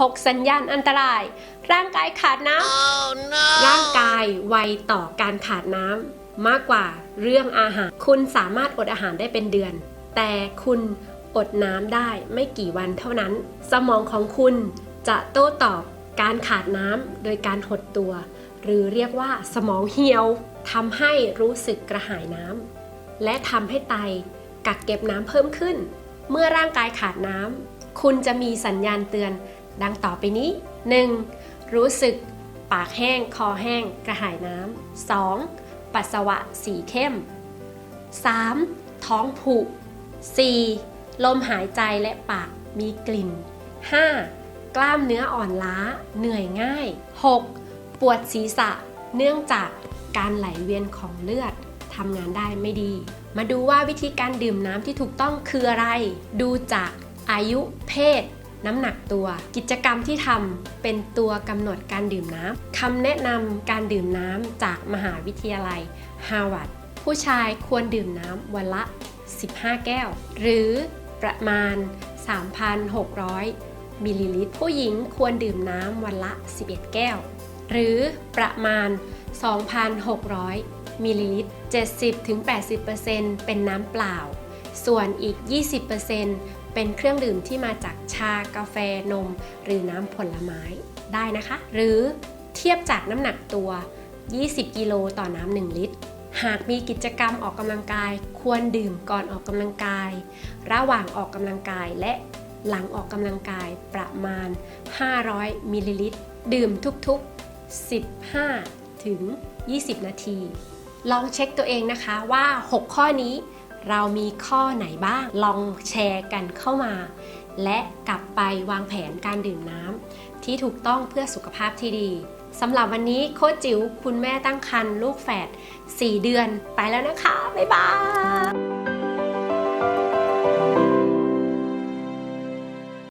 6 สัญญาณอันตราย ร่างกายขาดน้ำร่างกายไวต่อการขาดน้ำมากกว่าเรื่องอาหาร คุณสามารถอดอาหารได้เป็นเดือน แต่คุณอดน้ำได้ไม่กี่วันเท่านั้น สมองของคุณจะโต้ตอบการขาดน้ำโดยการหดตัว หรือเรียกว่าสมองเหี่ยวทำให้รู้สึกกระหายน้ำและทำให้ไตกักเก็บน้ำเพิ่มขึ้น เมื่อร่างกายขาดน้ำคุณจะมีสัญญาณเตือน ดังต่อไปนี้ 1. รู้สึกปากแห้ง คอแห้ง กระหายน้ำ 2. ปัสสาวะสีเข้ม 3. ท้องผู 4. ลมหายใจและปากมีกลิ่น 5. กล้ามเนื้ออ่อนล้า เหนื่อยง่าย 6. ปวดศีรษะ เนื่องจากการไหลเวียนของเลือดทำงานได้ไม่ดี มาดูว่าวิธีการดื่มน้ำที่ถูกต้องคืออะไร ดูจากอายุเพศ น้ำหนักตัว กิจกรรมที่ทำเป็นตัวกำหนดการดื่มน้ำคำแนะนำการดื่มน้ำจากมหาวิทยาลัยฮาร์วาร์ดผู้ชายควรดื่มน้ำวันละ 15 แก้ว หรือประมาณ 3,600 มิลลิลิตร ผู้หญิงควรดื่มน้ำวันละ 11 แก้ว หรือประมาณ 2,600 มิลลิลิตร 70-80%เป็นน้ำเปล่า ส่วนอีก 20%เป็นเครื่องดื่มที่มาจากชากาแฟนม หรือน้ำผลไม้ได้นะคะ หรือเทียบจากน้ำหนักตัว 20 กิโลต่อน้ำ1ลิตร หากมีกิจกรรมออกกำลังกาย ควรดื่มก่อนออกกำลังกาย ระหว่างออกกำลังกายและหลังออกกำลังกายประมาณ 500 มิลลิลิตร ดื่มทุกๆ 15 ถึง 20 นาที ลองเช็คตัวเองนะคะว่า 6 ข้อนี้ เรามีข้อไหนบ้าง ลองแชร์กันเข้ามา และกลับไปวางแผนการดื่มน้ำที่ถูกต้องเพื่อสุขภาพที่ดีสำหรับวันนี้โคจิ๋วคุณแม่ตั้งครรภ์ลูกแฝด4 เดือน ไปแล้วนะคะ บ๊ายบาย